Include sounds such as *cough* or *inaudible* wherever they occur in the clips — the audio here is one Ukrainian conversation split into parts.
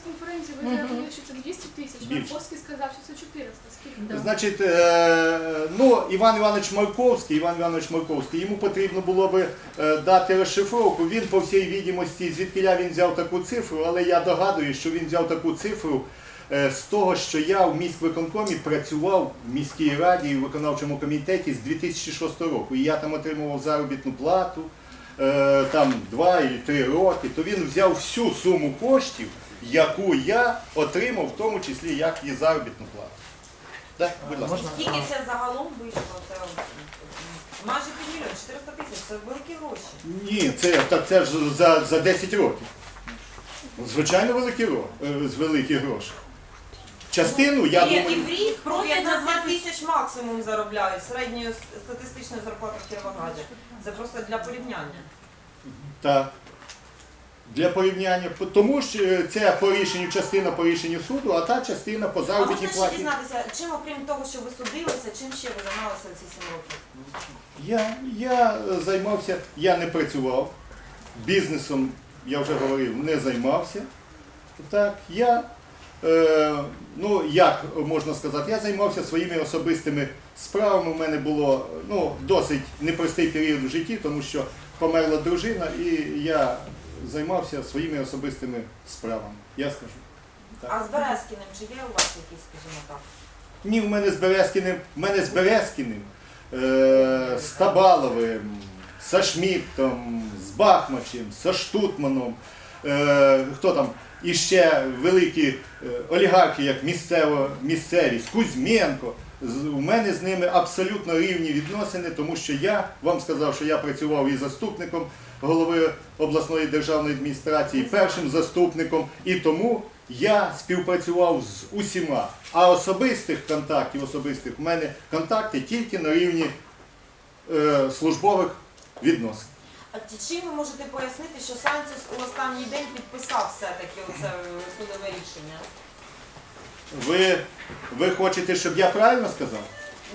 прес-конференції ви заявили, що це 200 тисяч. Більше. Марковський сказав, що це 400. Скільки? Значить, е, ну, Іван Іванович Марковський, Іван Іванович Марковський, йому потрібно було би е, дати розшифровку. Він, по всій відомості, звідкиля він взяв таку цифру, але я догадуюсь, що він взяв таку цифру е, з того, що я в міськвиконкомі працював в міській раді і в виконавчому комітеті з 2006 року. І я там отримував заробітну плату е, там 2 і 3 роки, то він взяв всю суму коштів, яку я отримав, в тому числі як і заробітну плату. Так, будь ласка. Скільки це загалом вийшло? Це майже півмільйона, 400 тисяч, це великі гроші. Ні, це, так це ж за, за 10 років. Звичайно, великі, ро- е, з великі гроші. Частину, я Ні, і в рік 15 назвати- тисяч максимум заробляють середньою с- статистичною зарплатою в Кіровограді. Це просто для порівняння. так. Для порівняння, тому що е, це по рішенню частина по рішенню суду, а та частина по А заробітній можна ще дізнатися, чим окрім того, що ви судилися, чим ще ви займалися ці 7 років? Я, я займався, я не працював, бізнесом, я вже говорив, не займався. Так, я, е, ну як можна сказати, я займався своїми особистими справами. У мене було ну, досить непростий період в житті, тому що померла дружина, і я займався своїми особистими справами. Я скажу. Так. А з Березкіним чи є у вас якісь, скажімо так? Ні, в мене з Березкіним, в мене з Березкіним, е, з Табаловим, з Шмідтом, з Бахмачем, з Штутманом, е, хто там, і ще великі е, олігархи, як місцево, місцеві, з Кузьменко. З- У мене з ними абсолютно рівні відносини, тому що я вам сказав, що я працював і заступником голови обласної державної адміністрації, першим заступником, і тому я співпрацював з усіма. А особистих контактів, особистих в мене контакти тільки на рівні е, службових відносин. А чи- чим ви можете пояснити, що Санцес у останній день підписав все-таки оце е, судове рішення? Ви, ви хочете, щоб я правильно сказав?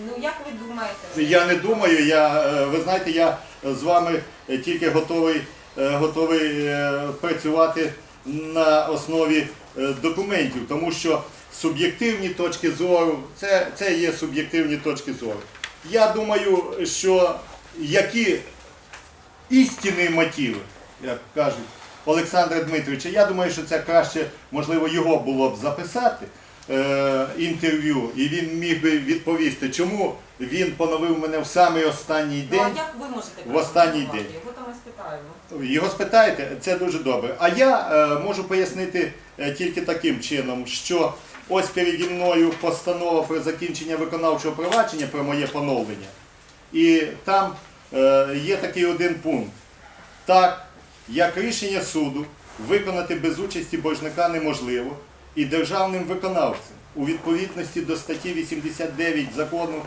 Ну як ви думаєте? Я не думаю, я, е, ви знаєте, я з вами тільки готовий, е, готовий е, працювати на основі е, документів, тому що суб'єктивні точки зору, це, це є суб'єктивні точки зору. Я думаю, що які істинні мотиви, як кажуть Олександра Дмитровича, я думаю, що це краще, можливо, його було б записати е, інтерв'ю, і він міг би відповісти, чому він поновив мене в самий останній Ну а день. як ви можете в останній день. Його там і спитаємо. Його спитаєте, це дуже добре. А я е, можу пояснити е, тільки таким чином, що ось переді мною постанова про закінчення виконавчого провадження про моє поновлення. І там е, є такий один пункт. Так, як рішення суду виконати без участі боржника неможливо, і державним виконавцем. У відповідності до статті 89 закону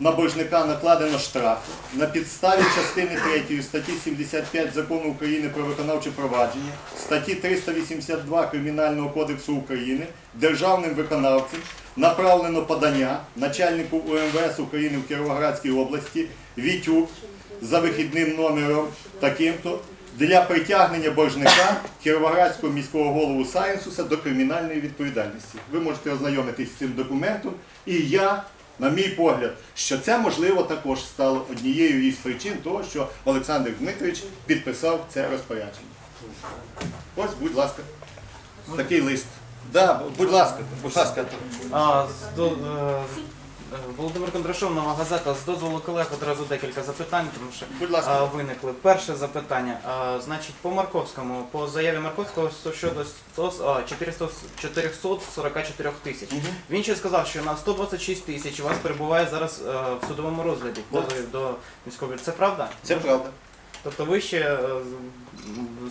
на боржника накладено штрафи. На підставі частини 3 статті 75 закону України про виконавче провадження, статті 382 Кримінального кодексу України державним виконавцем направлено подання начальнику УМВС України в Кіровоградській області Вітюк за вихідним номером таким-то для притягнення боржника Кіровоградського міського голову Сайенсуса до кримінальної відповідальності. Ви можете ознайомитись з цим документом. І я, на мій погляд, що це можливо також стало однією із причин того, що Олександр Дмитрович підписав це розпорядження. Ось, будь ласка, такий лист. Да, будь ласка, будь ласка. А, Володимир Кондрашов, нова газета. З дозволу колег одразу декілька запитань, тому що Будь ласка. виникли. Перше запитання. Значить, по Марковському, по заяві Марковського що- щодо 100, а, 400 444 тисяч. Він ще сказав, що на 126 тисяч у вас перебуває зараз е, в судовому розгляді позовів до міського. Це правда? Це правда. Тобто ви ще е,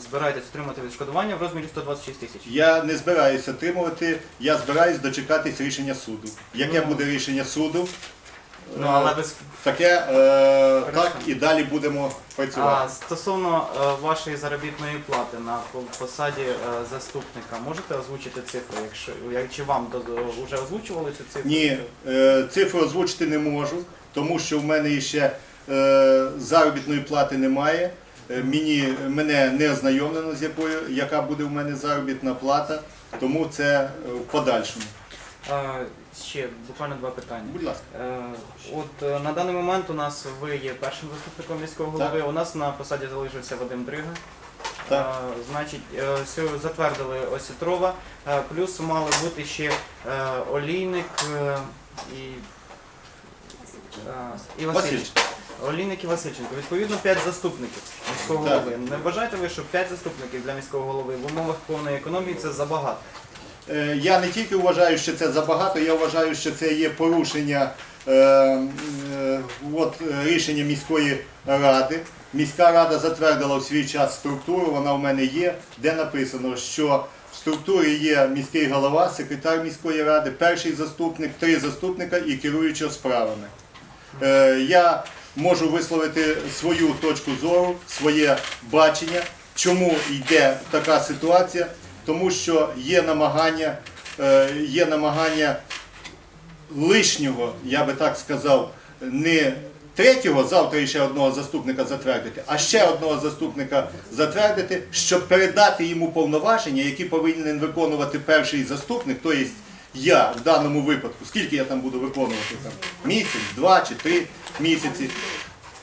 збираєтесь отримати відшкодування в розмірі 126 тисяч? Я не збираюся отримувати, я збираюсь дочекатись рішення суду. Яке Ну. буде рішення суду, Ну, але без таке е, так і далі будемо А працювати. стосовно е, вашої заробітної плати на по- посаді е, заступника, можете озвучити цифру, якщо як чи вам вже озвучували цю цифру? Ні, е, цифру озвучити не можу, тому що в мене ще е, заробітної плати немає. Е, Мені, мене не ознайомлено, з якою, яка буде в мене заробітна плата, тому це е, в подальшому. Е, Ще буквально два питання. Будь ласка. Е, От е, на даний момент у нас ви є першим заступником міського голови. У нас на посаді залишився Вадим Дрига. Так. Е, Значить, е, сьо- затвердили Осітрова, е, плюс мали бути ще е, Олійник е, і, е, і Василь. Васильченко. Олійник і Васильченко. Відповідно, 5 заступників міського Так. голови. Не вважаєте ви, що 5 заступників для міського голови в умовах повної економії це забагато? Е, Я не тільки вважаю, що це забагато, я вважаю, що це є порушення е, е, от, е, рішення міської ради. Міська рада затвердила в свій час структуру, вона в мене є, де написано, що в структурі є міський голова, секретар міської ради, перший заступник, три заступника і керуючого справами. Е, Я можу висловити свою точку зору, своє бачення, чому йде така ситуація, тому що є намагання, е, є намагання лишнього, я би так сказав, не третього, завтра ще одного заступника затвердити, а ще одного заступника затвердити, щоб передати йому повноваження, які повинен виконувати перший заступник, то тобто я в даному випадку, скільки я там буду виконувати там, місяць, два чи три місяці.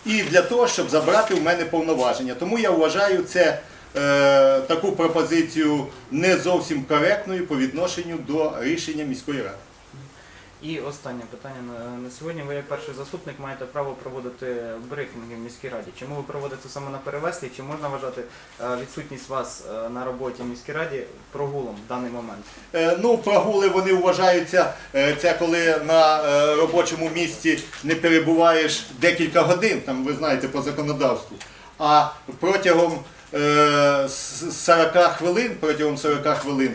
І для того, щоб забрати у мене повноваження. Тому я вважаю це е, таку пропозицію не зовсім коректною по відношенню до рішення міської ради. І останнє питання на, сьогодні. Ви як перший заступник маєте право проводити брифінги в міській раді. Чому ви проводите саме на перевеслі? Чи можна вважати е, відсутність вас е, на роботі в міській раді прогулом в даний момент? Е, Ну, прогули вони вважаються, це коли на робочому місці не перебуваєш декілька годин, там ви знаєте по законодавству. А протягом е, с- 40 хвилин, протягом 40 хвилин,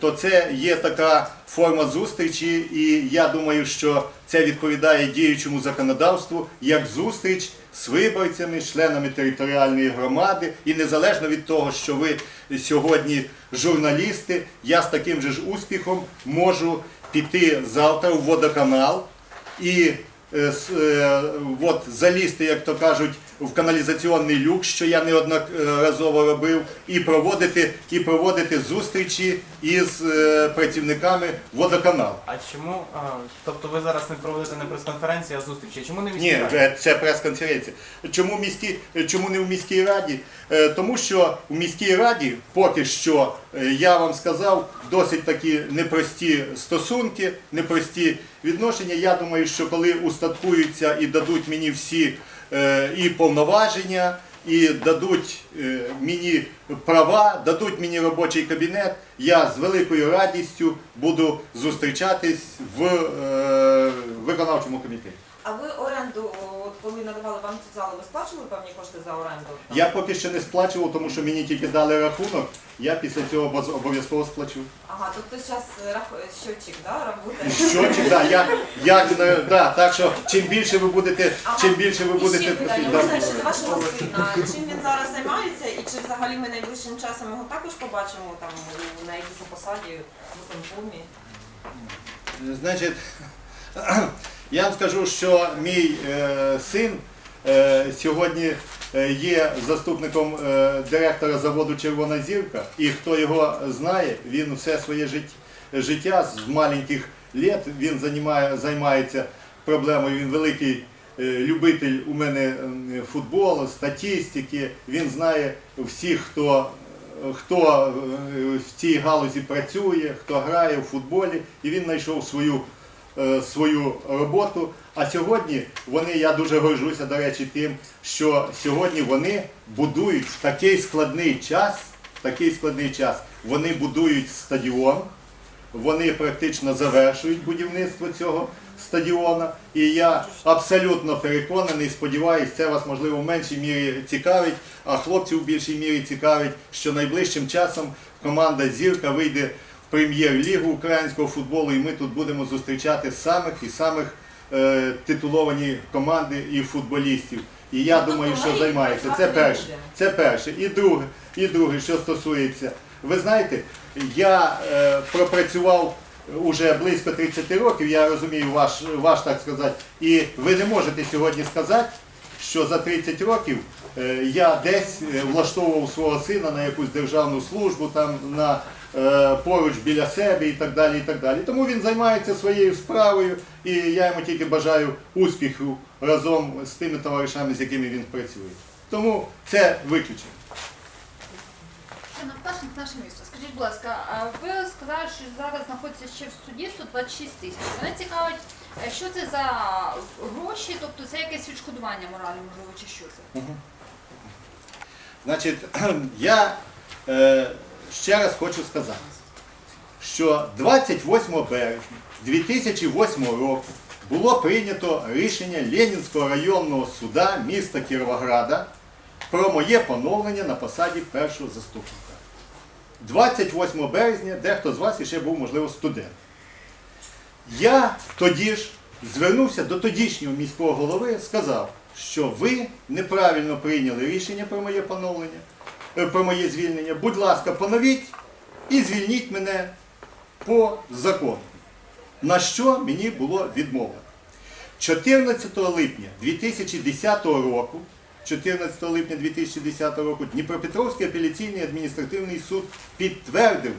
то це є така форма зустрічі, і я думаю, що це відповідає діючому законодавству як зустріч з виборцями, членами територіальної громади, і незалежно від того, що ви сьогодні журналісти, я з таким же ж успіхом можу піти завтра в водоканал і е, е, от, залізти, як то кажуть, в каналізаційний люк, що я неодноразово робив, і проводити, і проводити зустрічі із е, працівниками водоканалу. А чому? Тобто ви зараз не проводите не прес-конференції, а зустрічі? Чому не в міській Ні, раді? е, це прес-конференція. Чому, міські, чому не в міській раді? Е, Тому що в міській раді поки що, е, я вам сказав, досить такі непрості стосунки, непрості відношення. Я думаю, що коли устаткуються і дадуть мені всі і повноваження, і дадуть е, мені права, дадуть мені робочий кабінет, я з великою радістю буду зустрічатись в е, виконавчому комітеті. А ви коли надавали вам цю залу, ви сплачували певні кошти за оренду? Я поки що не сплачував, тому що мені тільки дали рахунок, я після цього обов'яз- обов'язково сплачу. Ага, тобто зараз щотчик, да, працює? Що чи да, як, як не- да, так що чим більше ви будете, Ага. чим більше ви І будете ще питання, да. можна щодо вашого сина. Чим він зараз займається і чи взагалі ми найближчим часом його також побачимо там у- на якійсь посаді в виконкомі? Значить, я вам скажу, що мій е, син е, сьогодні е, є заступником директора заводу Червона зірка, і хто його знає, він все своє життя, з маленьких літ він займає, займається проблемою. Він великий любитель у мене футболу, статистики. Він знає всіх, хто хто в цій галузі працює, хто грає в футболі, і він знайшов свою, свою роботу. А сьогодні вони, я дуже горжуся, до речі, тим, що сьогодні вони будують в такий складний час, в такий складний час, вони будують стадіон, вони практично завершують будівництво цього стадіона. І я абсолютно переконаний, сподіваюся, це вас можливо в меншій мірі цікавить, а хлопців в більшій мірі цікавить, що найближчим часом команда Зірка вийде прем'єр-лігу українського футболу, і ми тут будемо зустрічати самих і самих е, титуловані команди і футболістів. І я Ну, думаю, тобто що займається. Це перше. Це перше. І друге, і друге, що стосується. Ви знаєте, я е, пропрацював уже близько 30 років, я розумію ваш, ваш так сказати, і ви не можете сьогодні сказати, що за 30 років е, я десь е, влаштовував свого сина на якусь державну службу, там на поруч біля себе і так далі. і так далі. Тому він займається своєю справою, і я йому тільки бажаю успіху разом з тими товаришами, з якими він працює. Тому це наше місто. Скажіть, будь ласка, ви сказали, що зараз знаходиться ще в суді 126 тисяч. Мене цікавить, е, що це за гроші, тобто це якесь відшкодування моралі, можливо, чи що це? Значить, *clears throat* я е, ще раз хочу сказати, що 28 березня 2008 року було прийнято рішення Ленінського районного суда міста Кіровограда про моє поновлення на посаді першого заступника. 28 березня дехто з вас ще був, можливо, студент. Я тоді ж звернувся до тодішнього міського голови, сказав, що ви неправильно прийняли рішення про моє поновлення, про моє звільнення. Будь ласка, поновіть і звільніть мене по закону. На що мені було відмовлено. 14 липня 2010 року, 14 липня 2010 року Дніпропетровський апеляційний адміністративний суд підтвердив,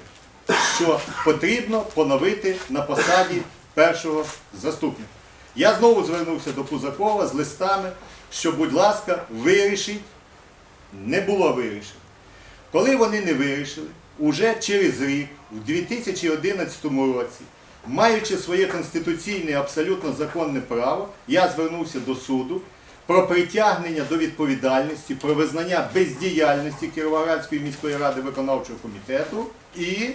що потрібно поновити на посаді першого заступника. Я знову звернувся до Пузакова з листами, що, будь ласка, вирішіть, не було вирішено. Коли вони не вирішили, уже через рік, у 2011 році, маючи своє конституційне абсолютно законне право, я звернувся до суду про притягнення до відповідальності, про визнання бездіяльності Кіровоградської міської ради виконавчого комітету і,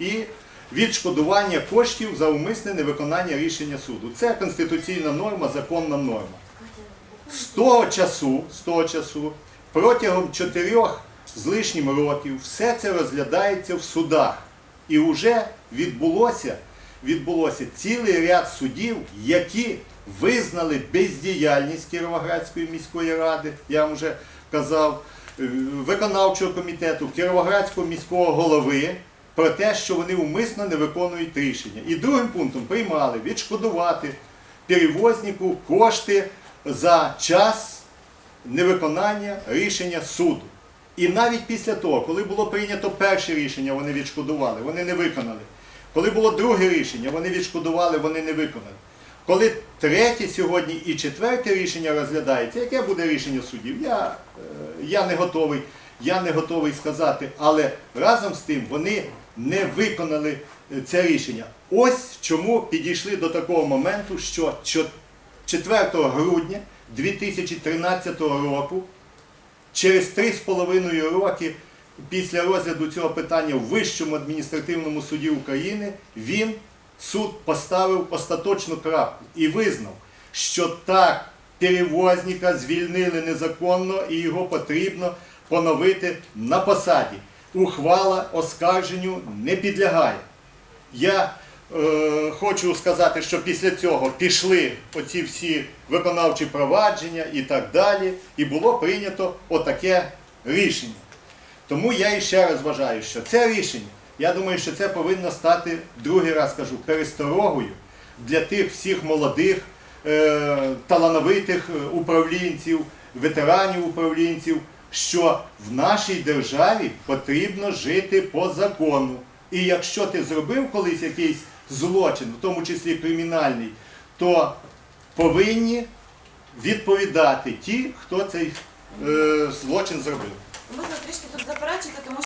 і відшкодування коштів за умисне невиконання рішення суду. Це конституційна норма, законна норма. З того часу, з того часу, протягом чотирьох з лишнім років все це розглядається в судах. І вже відбулося, відбулося цілий ряд судів, які визнали бездіяльність Кіровоградської міської ради, я вам вже казав, е, виконавчого комітету, Кіровоградського міського голови про те, що вони умисно не виконують рішення. І другим пунктом приймали відшкодувати перевознику кошти за час невиконання рішення суду. І навіть після того, коли було прийнято перше рішення, вони відшкодували, вони не виконали. Коли було друге рішення, вони відшкодували, вони не виконали. Коли третє сьогодні і четверте рішення розглядається, яке буде рішення судів, я, е, я не готовий, я не готовий сказати, але разом з тим вони не виконали е, це рішення. Ось чому підійшли до такого моменту, що 4 грудня 2013 року через три з половиною роки після розгляду цього питання в Вищому адміністративному суді України він, суд, поставив остаточну крапку і визнав, що так перевозника звільнили незаконно і його потрібно поновити на посаді. Ухвала оскарженню не підлягає. Я хочу сказати, що після цього пішли оці всі виконавчі провадження і так далі, і було прийнято отаке рішення. Тому я іще раз вважаю, що це рішення, я думаю, що це повинно стати, другий раз кажу, пересторогою для тих всіх молодих, е, талановитих е, управлінців, ветеранів управлінців, що в нашій державі потрібно жити по закону. І якщо ти зробив колись якийсь злочин, в тому числі кримінальний, то повинні відповідати ті, хто цей е, злочин зробив. Можна трішки тут заперечити, тому